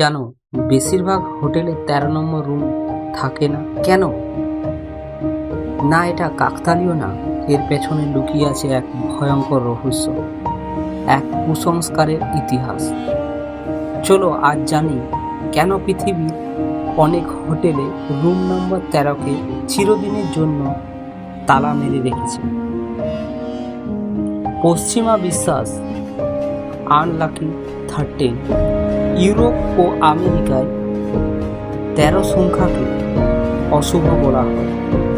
জানো বেশিরভাগ হোটেলে তেরো নম্বর রুম থাকে না। কেন? না, এটা কাকতালীয় না। এর পেছনে লুকিয়ে আছে এক ভয়ঙ্কর রহস্য, এক কুসংস্কারের ইতিহাস। চলো আজ জানি কেন পৃথিবীর অনেক হোটেলে রুম নম্বর তেরোকে চিরদিনের জন্য তালা মেরে রেখেছে। পশ্চিমা বিশ্বাস, আনলাকি থার্টিন ইউরোপ ও আমেরিকায় তেরো সংখ্যাকে অশুভ বলা হয়।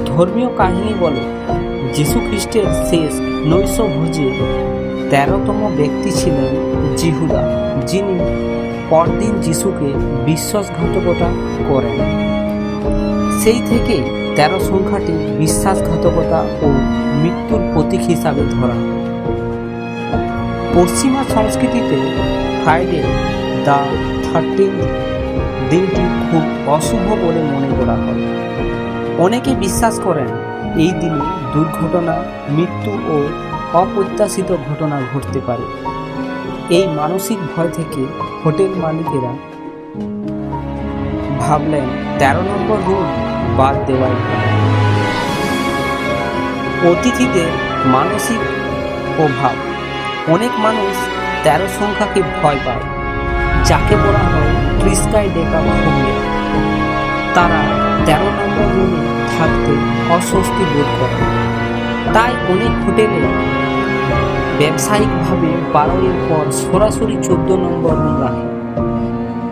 ধর্মীয় কাহিনী বলে যীশু খ্রিস্টের শেষ নৈশ ভোজে তেরোতম ব্যক্তি ছিলেন জিহুদা, যিনি পরদিন যিশুকে বিশ্বাসঘাতকতা করেন। সেই থেকে তেরো সংখ্যাটি বিশ্বাসঘাতকতা ও মৃত্যুর প্রতীক হিসাবে ধরা পশ্চিমা সংস্কৃতিতে ফ্রাইডে দ্য থার্টিন দিনটি খুব অশুভ বলে মনে করা হয়। অনেকে বিশ্বাস করেন এই দিনে দুর্ঘটনা, মৃত্যু ও অপ্রত্যাশিত ঘটনা ঘটতে পারে। এই মানসিক ভয় থেকে হোটেল মালিকেরা ভাবলেন, তেরো নম্বর রুম বাদ দেওয়াই। অতিথিদের মানসিক প্রভাব অনেক মানুষ তেরো সংখ্যাকে ভয় পায়? যাকে বলা হয় ট্রিস্কাই ডেকা ফোবিয়া তারা তেরো নম্বর রুমে থাকতে অস্বস্তি বোধ করে। তাই অনেক হোটেলে ব্যবসায়িকভাবে বারোয়ের পর সরাসরি চোদ্দ নম্বর রুম রাখে।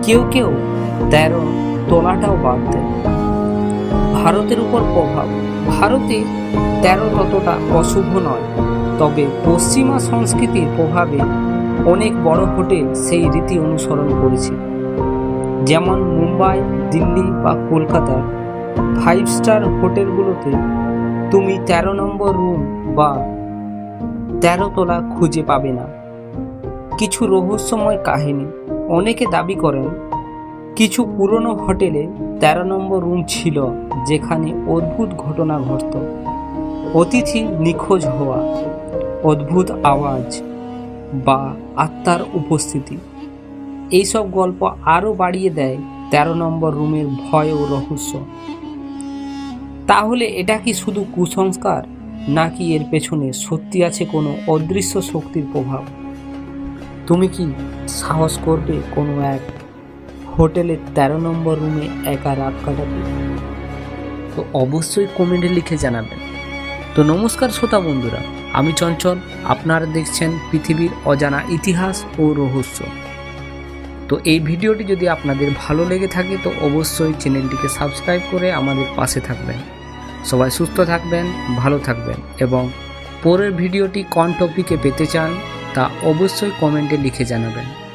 কেউ কেউ তেরো তোলাটাও বাদ ভারতের উপর প্রভাব। ভারতে তেরো ততটা অশুভ নয়, তবে পশ্চিমা সংস্কৃতির প্রভাবে অনেক বড় হোটেল সেই রীতি অনুসরণ করেছে। যেমন মুম্বাই, দিল্লি বা কলকাতার ফাইভ স্টার হোটেলগুলোতে তুমি তেরো নম্বর রুম বা তেরো তলা খুঁজে পাবে না। কিছু রহস্যময় কাহিনী। অনেকে দাবি করেন, কিছু পুরনো হোটেলে তেরো নম্বর রুম ছিল যেখানে অদ্ভুত ঘটনা ঘটত। অতিথি নিখোঁজ হওয়া, অদ্ভুত আওয়াজ বা আত্মার উপস্থিতি। এইসব গল্প আরও বাড়িয়ে দেয় তেরো নম্বর রুমের ভয় ও রহস্য। তাহলে এটা কি শুধু কুসংস্কার, নাকি এর পেছনে সত্যি আছে কোনো অদৃশ্য শক্তির প্রভাব? তুমি কি সাহস করবে কোনো এক হোটেলের তেরো নম্বর রুমে একা রাত কাটাতে? তো অবশ্যই কমেন্টে লিখে জানাবেন। তো নমস্কার, শ্রোতা বন্ধুরা। আমি চঞ্চল, আপনারা দেখছেন পৃথিবীর অজানা ইতিহাস ও রহস্য। তো এই ভিডিওটি যদি আপনাদের ভালো লেগে থাকে, তো অবশ্যই চ্যানেলটিকে সাবস্ক্রাইব করে আমাদের পাশে থাকবেন। সবাই সুস্থ থাকবেন, ভালো থাকবেন এবং পরের ভিডিওটি কোন টপিকে পেতে চান, তা অবশ্যই কমেন্টে লিখে জানাবেন।